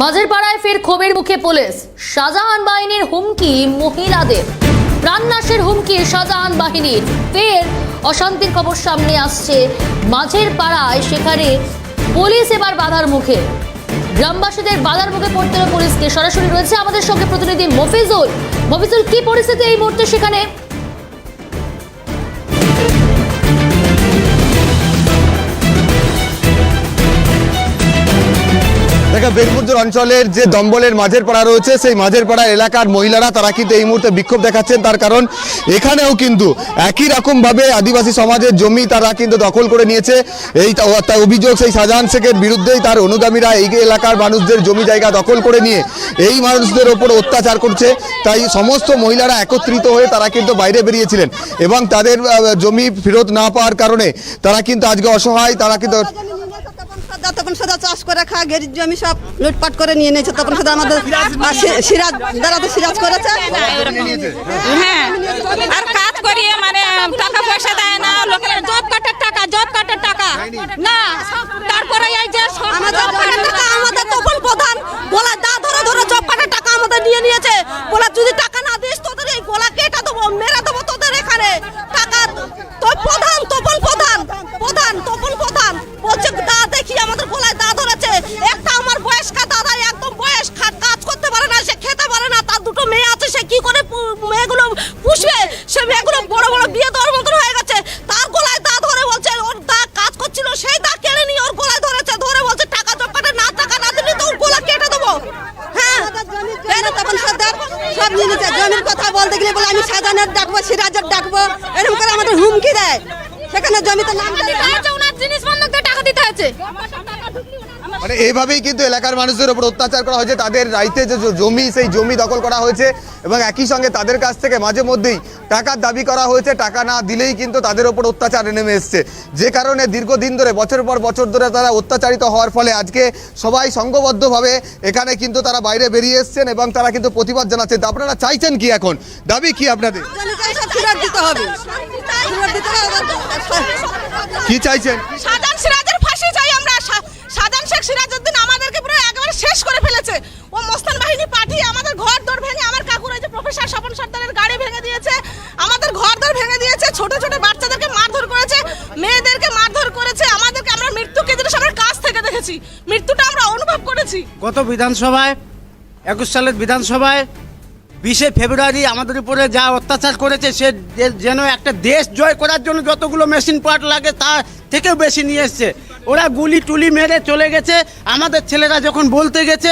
মাঝের পাড়ায় ফের ক্ষোভের মুখে পুলিশ। শাহজাহান বাহিনীর হুমকি মহিলাদের। প্রাণনাশের হুমকি শাহজাহান বাহিনীর। ফের অশান্তির খবর সামনে আসছে মাঝের পাড়ায় সেখানে পুলিশ এবার বাধার মুখে। গ্রামবাসীদের বাধার মুখে পড়তে পুলিশকে। সরাসরি রয়েছে আমাদের সঙ্গে প্রতিনিধি মফিজুল। মফিজুল, কি পরিস্থিতি এই মুহূর্তে সেখানে? দেখা বেরপুর অঞ্চলের যে দম্বলের মাঝের পাড়া রয়েছে, সেই মাঝের পাড়া এলাকার মহিলারা তারা কিন্তু এই মুহূর্তে বিক্ষোভ দেখাচ্ছেন। তার কারণ এখানেও কিন্তু একই রকম ভাবে আদিবাসী সমাজের জমি তারা কিন্তু দখল করে নিয়েছে। এই অভিযোগ সেই শাহজাহান শেখের বিরুদ্ধেই তার অনুগামীরা এই এলাকার মানুষদের জমি জায়গা দখল করে নিয়ে এই মানুষদের ওপর অত্যাচার করছে। তাই সমস্ত মহিলারা একত্রিত হয়ে তারা কিন্তু বাইরে বেরিয়েছিলেন এবং তাদের জমি ফেরত না পাওয়ার কারণে তারা কিন্তু আজকে অসহায়, তারা কিন্তু সাদা চাষ করে খা গেরির জমি সব লুটপাট করে নিয়ে নিয়েছে তপন সাদা আমাদের আর সিরাজ দ্বারা তো সিরাজ করেছে। হ্যাঁ আর কাজ করিয়ে মানে টাকা পয়সা দেয় না লোকের জব কাটার টাকা জব কাটার টাকা। না তারপরে এই যে আমাদের job card এর টাকা আমাদের তপন প্রধান বলা দা ধরে ধরে জব কার্ডের টাকা আমাদের নিয়ে নিয়েছে বলা যদি টাকা না দিস তোদের এই গলা কেটে দেবো মেরে দেবো তোদের এখানে টাকা তো প্রধান তপন প্রধান প্রধান তপন প্রধান বলছে দা দেখি আমাদের গলায় দা ধরেছে একটা আমার বয়স্কা দাদা একদম বয়স খা- কাজ করতে পারে না সে খেতে পারে না তার দুটো মেয়ে আছে সে কি করে পু- মেয়েগুলো পুষবে সে মেয়েগুলো বড় বড় বিয়ে দেওয়ার মতন হয়ে গেছে তার গলায় দা ধরে বলছে ওর দা কাজ করছিল সেই দা কেড়ে নিয়ে ওর গলায় ধরেছে ধরে বলছে টাকা জপাটে না টাকা না দিলে তো ওর গলা কেটে দেবো হ্যাঁ এই না তখন সর্দার সব জমির কথা বলতে গেলে বলে আমি সাজানের ডাকবো সিরাজের ডাকবো এরকম করে আমাদের হুমকি দেয়। সেখানে জমিতে নাম ওনার জিনিস বন্ধক টাকা দিতে হয়েছে। মানে এইভাবেই কিন্তু এলাকার মানুষদের উপর অত্যাচার করা হয়েছে। তাদের রাইতে যে জমি, সেই জমি দখল করা হয়েছে এবং একই সঙ্গে তাদের কাছ থেকে মাঝে মধ্যেই টাকার দাবি করা হয়েছে। টাকা না দিলেই কিন্তু তাদের ওপর অত্যাচার নেমে এসছে। যে কারণে দীর্ঘদিন ধরে, বছর পর বছর ধরে তারা অত্যাচারিত হওয়ার ফলে আজকে সবাই সংঘবদ্ধভাবে এখানে কিন্তু তারা বাইরে বেরিয়ে এসছেন এবং তারা কিন্তু প্রতিবাদ জানাচ্ছেন। আপনারা চাইছেন কি এখন? দাবি কি আপনাদের? কি চাইছেন সিরাজউদ্দিন আমাদেরকে পুরো একেবারে শেষ করে ফেলেছে। ও মস্তান বাহিনী পাঠিয়ে আমাদের ঘর দর ভেঙে আমার কাকুর এই যে প্রফেসর স্বপন সর্দারের গাড়ি ভেঙে দিয়েছে। আমাদের ঘর দর ভেঙে দিয়েছে, ছোট ছোট বাচ্চাদেরকে মারধর করেছে, মেয়েদেরকে মারধর করেছে, আমাদেরকে আমরা মৃত্যুকে জিনিস আমরা কাছ থেকে দেখেছি। মৃত্যুটা আমরা অনুভব করেছি। গত বিধানসভায়, একুশ সালের বিধানসভায়, বিশে ফেব্রুয়ারি আমাদের উপরে যা অত্যাচার করেছে, সে যেন একটা দেশ জয় করার জন্য যতগুলো মেশিন পার্ট লাগে তার থেকেও বেশি নিয়ে এসছে। ওরা গুলি টুলি মেরে চলে গেছে। আমাদের ছেলেরা যখন বলতে গেছে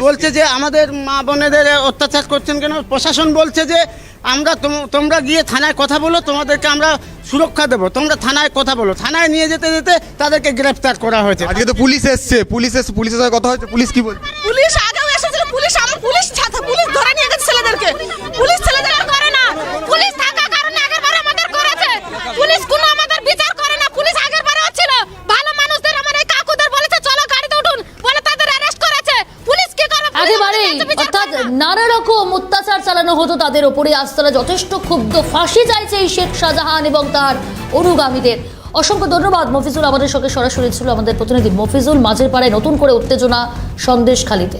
বলছে যে আমাদের মা বোনেদের অত্যাচার করছেন কেন? প্রশাসন বলছে যে আমরা তোম- তোমরা গিয়ে থানায় কথা বলো তোমাদেরকে আমরা সুরক্ষা দেবো। তোমরা থানায় কথা বলো। থানায় নিয়ে যেতে যেতে তাদেরকে গ্রেফতার করা হয়েছে। আজকে তো পুলিশ এসছে পুলিশ এসে পুলিশের সাথে কথা হয়েছে পুলিশ কি বলছে? পুলিশ আগেও এসেছিল পুলিশ আমার পুলিশ ছাত্র পুলিশ ধরে নিয়ে গেছে ছেলেদেরকে পুলিশ ছেলেদের করে না পুলিশ থাকার কারণে আগের বারে আমাদের করেছে পুলিশ কোনো আমাদের বিচার করে না পুলিশ আগের বারেও ছিল ভালো মানুষদের আমার এই কাকুদের বলেছে চলো গাড়িতে উঠুন বলে তাদের অ্যারেস্ট করেছে পুলিশ কি করে পুলিশ একেবারেই বলেছে বিচার অর্থাৎ নানা রকম অত্যাচার চালানো হতো তাদের ওপরে। আজ তারা যথেষ্ট ক্ষুব্ধ। ফাঁসি চাইছে এই শেখ শাহজাহান এবং তার অনুগামীদের। অসংখ্য ধন্যবাদ মফিজুল। আমাদের সঙ্গে সরাসরি ছিল আমাদের প্রতিনিধি মফিজুল। মাঝের পাড়ায় নতুন করে উত্তেজনা সন্দেশখালিতে